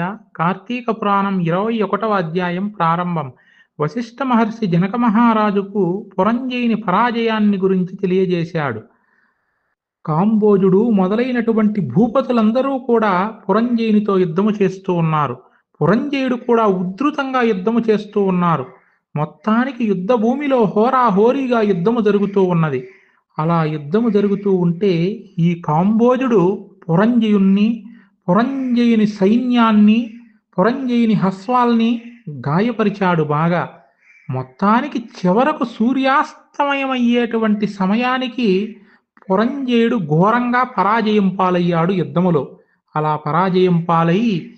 నెల కార్తీక పురాణం ఇరవై ఒకటవ అధ్యాయం ప్రారంభం. వశిష్ఠ మహర్షి జనక మహారాజుకు పురంజయుని పరాజయాన్ని గురించి తెలియజేశాడు. కాంబోజుడు మొదలైనటువంటి భూపతులందరూ కూడా పురంజయునితో యుద్ధము చేస్తూ ఉన్నారు. పురంజయుడు కూడా ఉధృతంగా యుద్ధము చేస్తూ ఉన్నారు. మొత్తానికి యుద్ధ భూమిలో హోరాహోరీగా యుద్ధము జరుగుతూ ఉన్నది. అలా యుద్ధము జరుగుతూ ఉంటే ఈ కాంబోజుడు పురంజయుణ్ణి పురంజయుని సైన్యాన్ని పురంజయుని హస్వాల్ని గాయపరిచాడు బాగా. మొత్తానికి చివరకు సూర్యాస్తమయమయ్యేటువంటి సమయానికి పురంజయుడు ఘోరంగా పరాజయం పాలయ్యాడు యుద్ధములో. అలా పరాజయం పాలై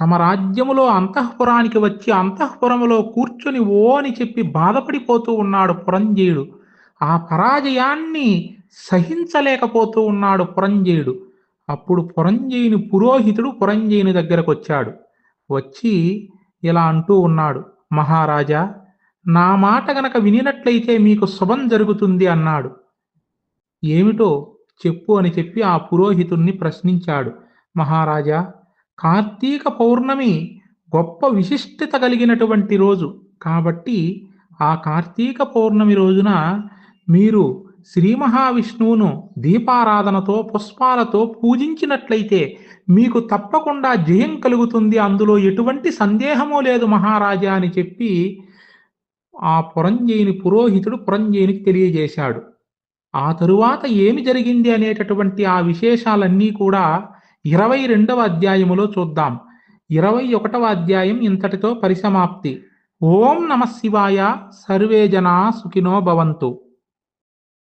తమ రాజ్యములో అంతఃపురానికి వచ్చి అంతఃపురములో కూర్చొని ఓ అని చెప్పి బాధపడిపోతూ ఉన్నాడు పురంజయుడు. ఆ పరాజయాన్ని సహించలేకపోతూ ఉన్నాడు పురంజయుడు. అప్పుడు పురంజయుని పురోహితుడు పురంజయుని దగ్గరకు వచ్చాడు వచ్చి ఇలా అంటూ ఉన్నాడు. మహారాజా నా మాట గనక వినినట్లయితే మీకు శుభం జరుగుతుంది అన్నాడు. ఏమిటో చెప్పు అని చెప్పి ఆ పురోహితుణ్ణి ప్రశ్నించాడు. మహారాజా కార్తీక పౌర్ణమి గొప్ప విశిష్టత కలిగినటువంటి రోజు. కాబట్టి ఆ కార్తీక పౌర్ణమి రోజున మీరు శ్రీ మహావిష్ణువును దీపారాధనతో పుష్పాలతో పూజించినట్లయితే మీకు తప్పకుండా జయం కలుగుతుంది. అందులో ఎటువంటి సందేహమూ లేదు మహారాజా అని చెప్పి ఆ పురంజయుని పురోహితుడు పురంజయునికి తెలియజేశాడు. ఆ తరువాత ఏమి జరిగింది అనేటటువంటి ఆ విశేషాలన్నీ కూడా ఇరవై రెండవ అధ్యాయములో చూద్దాం. ఇరవై ఒకటవ అధ్యాయం ఇంతటితో పరిసమాప్తి. ఓం నమ శివాయ. సర్వే జనా సుఖినో భవంతు.